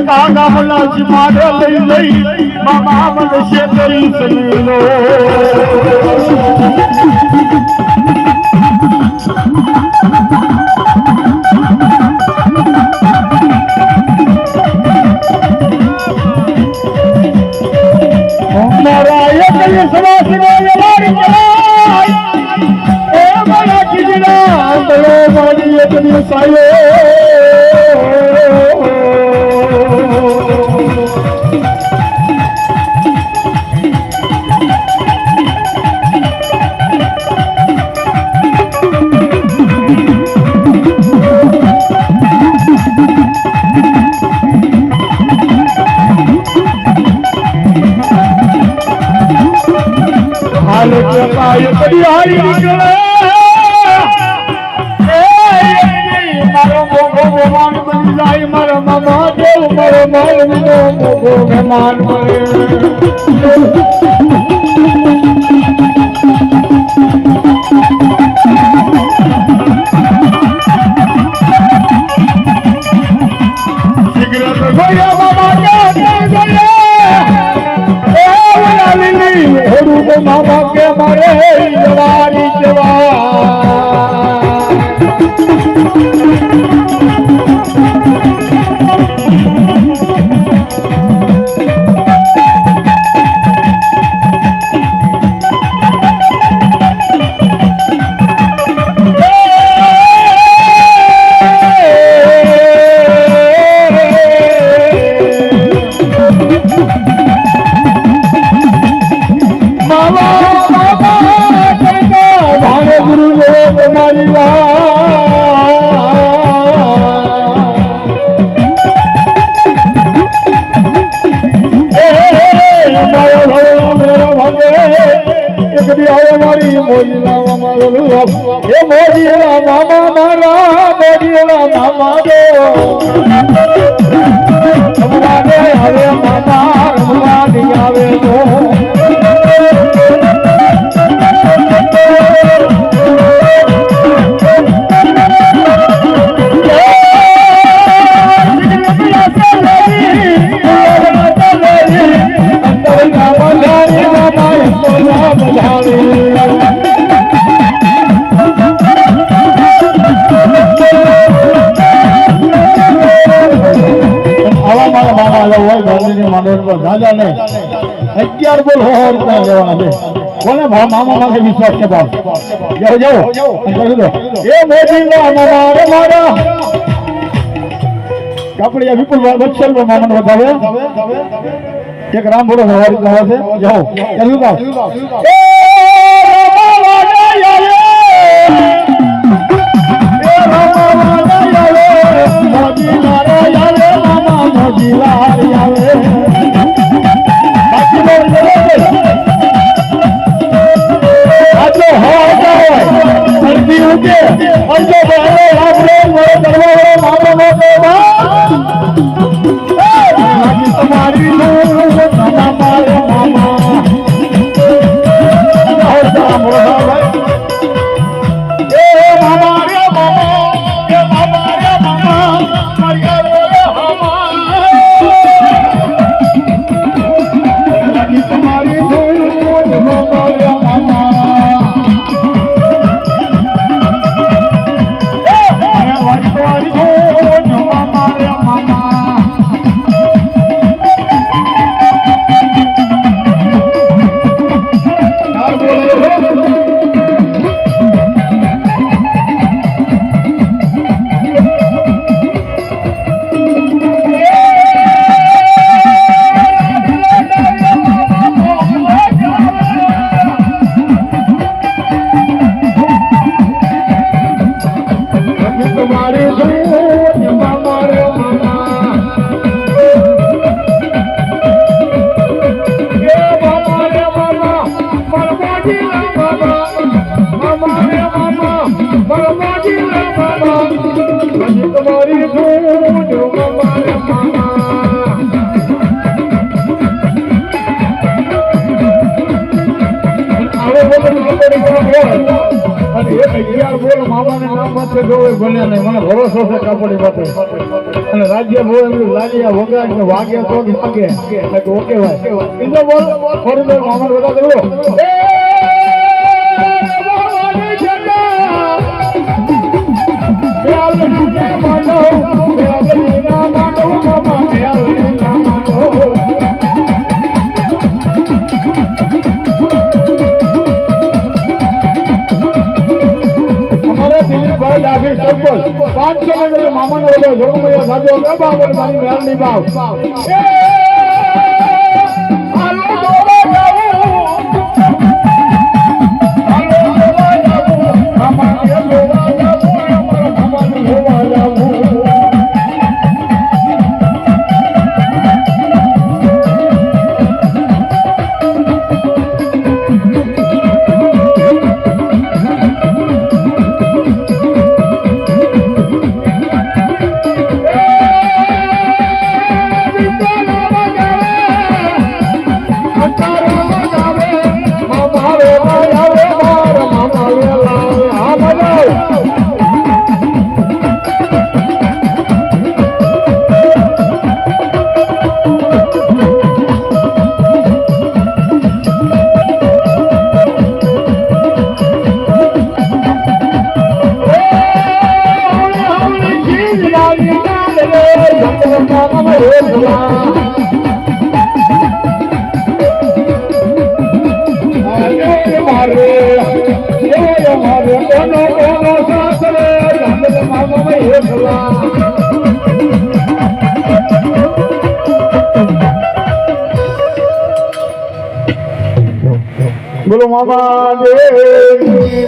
தாங்க முன்னாச்சு மாற்றம் இல்லை. மாமன் விஷயத்தை சொல்லுதோ. சாயோ. કે કાય કડી હારી નીકળે મારો મોગો મહેમાન બની જાય, મારા મામા દેવ મારો માલવીનો મોગો મહેમાન બને. મોજીલા મામા મારા મોજીલા મામા દો ગાંધીની માંડવણ પર ગાંજા ને અગિયાર બોલ હો હો રૂપિયા લેવાના છે કોને ભા મામા માથે વિશ્વાસ છે બાપ જાઓ જાઓ અને કહી દો એ મોદી મામા રે મારા કાપડિયા વિપુલ વત્સલ મામા વધાવે એક રામ બોલો સવારી કહે છે જાઓ કહ્યું કામ એ રામા વાડા આવે એ રામા વાડા આવે મોદી લારા दिलाया તમારી ધૂન મામા મામા. એ મામા મામા પરમાજી મામા મામા મામા પરમાજી મામા તમારી ધૂન મામા મામા. હોય અને એક અગિયાર બોલ નામ માથે ભલે નહીં મને ભરોસો છે કાપડી માથે અને રાજ્ય બોલ એમ લાલિયા વગાડ ને વાગે તો વાગે ઓકે ભાઈ બોલ બોલ. દિલીપભાઈ ડાભી સરપંચ પાંચસો ને મામાનો ઓલો જોગમૈયા બાબર મારી મેળની બાવ બોલો મામા દેવ